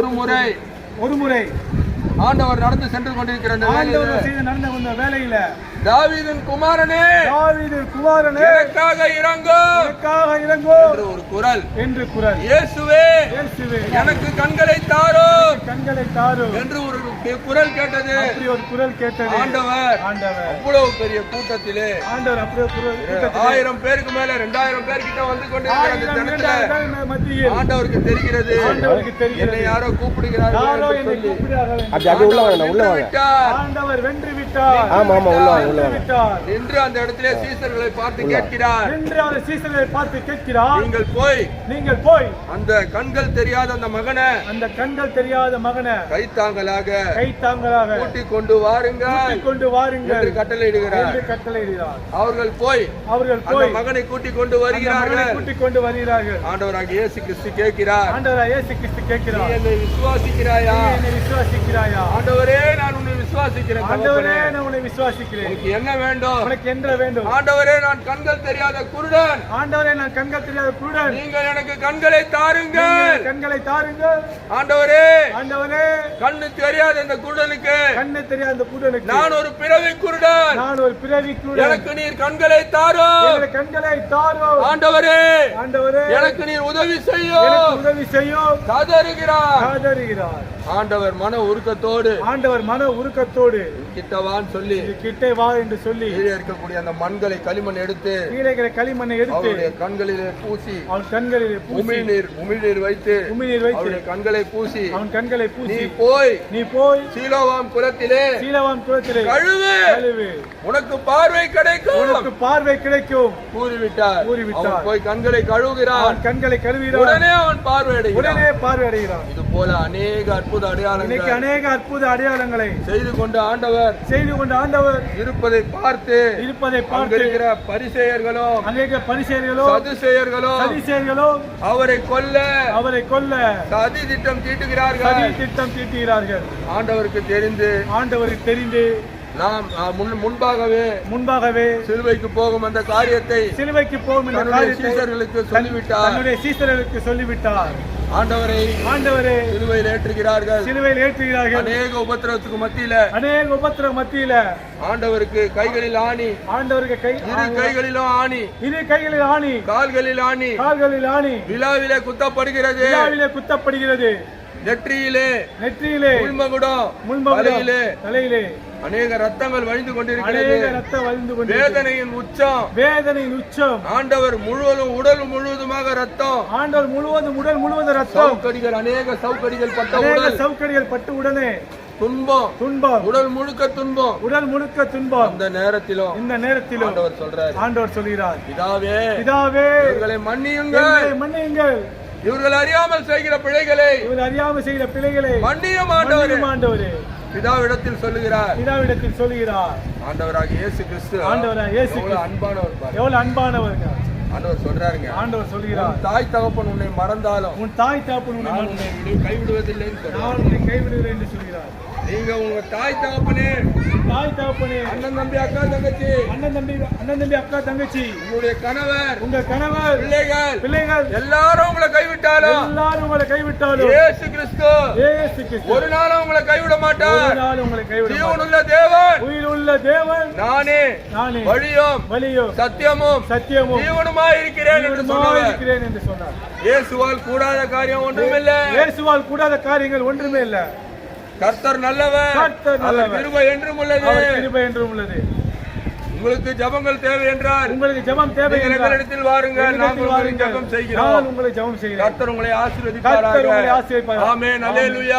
ஒரு முறை. ஒரு முறை. ஆண்டவர் நடந்து சென்று கொண்டிருக்கிற அந்த செய்து நடந்த வந்த வேலையில தாவீதின் குமாரனே. தாவீது குமாரனே எனக்காக இறங்கும் எனக்காக இறங்கோ. என்று ஒரு குரல். என்று குரல். இயேசுவே. இயேசுவே. எனக்கு கண்களை தாரும் கண்களை தாரும் என்று ஒரு குரல் கேட்டது. அப்படி ஒரு குரல் கேட்டது. ஆண்டவர். ஆண்டவர். அவ்வளவு பெரிய கூட்டத்திலே. ஆண்டவர் அப்படியே குரல் கூட்டத்தில். ஆயிரம் பேருக்கு மேல ரெண்டாயிரம் பேர் கிட்ட வந்து கொண்டிருக்கிற அந்த ஆயிரம் ஜனத்துல இரண்டாயிரம் பேர் மத்தியில். ஆண்டவருக்கு தெரிகிறது. ஆண்டவருக்கு தெரிகிறது. என்னை யாரோ கூப்பிடுகிறார்கள் யாரோ என்று என்னை என்று அப்படி அப்படி உள்ள வாங்க உள்ள வாங்க ஆண்டவர் வென்று விட்டார் ஆமா ஆமா உள்ள வாங்க உள்ள வாங்க என்று அந்த இடத்திலே சீசர்களை பார்த்து கேட்கிறார். என்று அவர் சீசனை பார்த்து கேட்கிறார். நீங்கள் போய். நீங்கள் போய். அந்த கண்கள் தெரியாத அந்த மகனை அந்த கண்கள் தெரியாத மகனை கைத்தாங்களாக கைத்தாங்களாக கூட்டிக் கொண்டு வாருங்கள் கொண்டு வாருங்கள் என்று கட்டளையிடுகிறார். என்று கட்டளையிடுகிறார். அவர்கள் போய் அவர்கள் அந்த போய் மகனை கூட்டிக் கொண்டு வருகிறார்கள். கூட்டிக் கொண்டு வருகிறார்கள். ஆண்டவராக இயேசு கிறிஸ்து கேட்கிறார். ஆண்டவர் இயேசு கிறிஸ்து கேட்கிறார். என்னை விசுவாசிக்கிறாயா? என்னை விசுவாசிக்கிறாயா? ஆண்டவரே நான் உன்னை விசுவாசிக்கிறேன் ஆண்டவரே. நான் உன்னை விசுவாசிக்கிறேன். உனக்கு என்ன வேண்டும்? உனக்கு என்ன வேண்டும். ஆண்டவரே நான் கண்கள் தெரியாத குருடன். ஆண்டவரே நான் கண்கள் தெரியாத குருடன். நீங்கள் எனக்கு கண்களை தாருங்கள். கண்களை தாருங்கள். ஆண்டவரே ஆண்டவரே கண்ணு தெரியாத இந்த குருடனுக்கு. கண்ணு தெரியாத அந்த குருடனுக்கு. நான் ஒரு பிறவி குருடன். நான் ஒரு பிறவி குருடன். எனக்கு நீர் கண்களை எங்களை கண்களை தாரும் ஆண்டவரே ஆண்டவரே எனக்கு நீர் உதவி செய்யும் உதவி செய்யும் கதறுகிறார். ஆதரிகிறார் ஆண்டவர் மன உருக்கத்தோடு ஆண்டவர் மன உருக்கத்தோடு கிட்டவான்னு சொல்லி கிட்டே வா என்று சொல்லி கீழே இருக்கக்கூடிய அந்த மண்களை களிமண் எடுத்து கீழே களிமண்ணை எடுத்து கண்களிலே பூசி அவன் கண்களில் உமிழ்நீர் உமிழ்நீர் வைத்து உமிழ்நீர் வைத்து கண்களை பூசி அவன் கண்களை நீ பூசி போய் நீ போய் சீலோவாம் குலத்திலே சீலவான் குளத்திலே கழுவு. கழுவு. உனக்கு பார்வை கிடைக்கும். உனக்கு பார்வை கிடைக்கும். கூறிவிட்டார். கூறிவிட்டார். போய் கண்களை கழுவுகிறான். கண்களை கழுவிறான் உடனே அவன் பார்வை அடைகிறான். உடனே பார்வை அடைகிறான். இது போல அநேக அற்புத இன்னைக்கு அடையாளங்கள். அநேக அற்புத அடையாளங்களை செய்து கொண்ட ஆண்டவர் செய்து கொண்ட ஆண்டவர் இருப்பதை பார்த்து இருப்பதை அங்க பார்த்து இருக்கிற பரிசெயர்களும் அநேக பரிசெயர்களோ சதுசெயர்களும் சதிசெயர்களோ அவரை கொல்ல அவரை கொல்ல சதி திட்டம் தீட்டுகிறார்கள். சதி திட்டம் தீட்டுகிறார்கள். ஆண்டவருக்கு தெரிந்து ஆண்டவருக்கு தெரிந்து நாம் முன் முன்பாகவே முன்பாகவே சிலுவைக்கு போகும் அந்த காரியத்தை சிலுவைக்கு போகும் சீசர்களுக்கு சொல்லிவிட்டார். சீசர்களுக்கு சொல்லிவிட்டார். ஆண்டவரை ஆண்டவரே சிலுவையில் ஏற்றுகிறார்கள். சிலுவையில் ஏற்றுகிறார்கள். அநேக உபத்திரவத்துக்கு மத்தியில அநேக உபத்திர மத்தியில ஆண்டவருக்கு கைகளில் ஆணி. ஆண்டவருக்கு கை இரு கைகளிலும் ஆணி. இரு கைகளில் ஆணி. கால்களில் ஆணி. கால்களில் ஆணி. விழாவிலே குத்தப்படுகிறது. விழாவிலே குத்தப்படுகிறது. நெற்றியிலே நெற்றியிலே உள்மகுடம் முன்பகுடம் தலையிலே. அநேக ரத்தங்கள் வழிந்து கொண்டிருக்கிறது. ரத்தம் வழிந்து கொண்டு வேதனையின் உச்சம். வேதனையின் உச்சம். ஆண்டவர் முழுவதும் உடல் முழுவதுமாக ரத்தம் ஆண்டவர் முழுவதும் உடல் முழுவதும் ரத்தம் சவுக்கடிகள் அநேக சவுக்கடிகள் பட்ட உடல். சவுக்கடிகள் பட்டு உடனே துன்பம். துன்பம். உடல் முழுக்க துன்பம். உடல் முழுக்க துன்பம். அந்த நேரத்திலும் இந்த நேரத்திலும் ஆண்டவர் சொல்றாரு. ஆண்டவர் சொல்கிறார். பிதாவே பிதாவே இவர்களை மன்னியுங்கள். மன்னியுங்கள். இவர்கள் அறியாமல் செய்கிற பிழைகளை இவர் அறியாமல் செய்கிற பிழைகளை மன்னியும் ஆண்டவரே. மன்னியும் ஆண்டவரே. பிதாவிடத்தில் சொல்லுகிறார். பிதாவிடத்தில் சொல்கிறார் ஆண்டவராக இயேசு கிறிஸ்து ஆண்டவராக இயேசு அன்பானவர் எவ்வளவு அன்பானவங்க ஆண்டவர் சொல்றாருங்க. ஆண்டவர் சொல்கிறார் தாய் தகப்பன் உன்னை மறந்தாலும் உன் தாய் தாப்பன் உன்னை சொல்றார் நான் உன்னை கைவிடுகிறேன் என்று சொல்கிறார் நீங்க உங்க தாய் தகப்பனே. தாய் தாப்பனே அண்ணன் தம்பி அக்கா தங்கச்சி. அண்ணன் தம்பி அண்ணன் தம்பி அக்கா தங்கச்சி. உங்களுடைய கணவர் உங்க கணவர் பிள்ளைகள். பிள்ளைகள். எல்லாரும் உங்களை கைவிட்டாலும் எல்லாரும் உங்களை கைவிட்டாலும் இயேசு கிறிஸ்து. இயேசு கிறிஸ்து. ஒரு நாளும் உங்களை கைவிட ஒரு மாட்டார் நாள் உங்களை கைவிட மாட்டார். ஜீவனுள்ள தேவன். உயிர் உள்ள தேவன். நானே. நானே. வழியும் வலியும் சத்தியமும் சத்தியமும். ஜீவனுமாய் இருக்கிறேன் என்று சொன்னவர். இருக்கிறேன் என்று சொன்னார். இயேசுவால் கூடாத காரியம் ஒன்றுமில்லை. இயேசுவால் கூடாத காரியங்கள் ஒன்றுமே இல்ல. கர்த்தர் நல்லவர். கர்த்தர் நல்லவர். கிருபை என்றும் உள்ளது. கிருபை என்றும் உள்ளது. உங்களுக்கு ஜபங்கள் தேவை என்றால் உங்களுக்கு ஜெபம் தேவை எங்களிடத்தில் வாருங்கள். நாங்கள் உங்களுக்கு. ஜபம் செய்கிறோம். உங்களை ஜெபம் செய்கிறேன் கர்த்தர் உங்களை ஆசீர்வதிப்பாராக. ஆமென். அல்லேலூயா.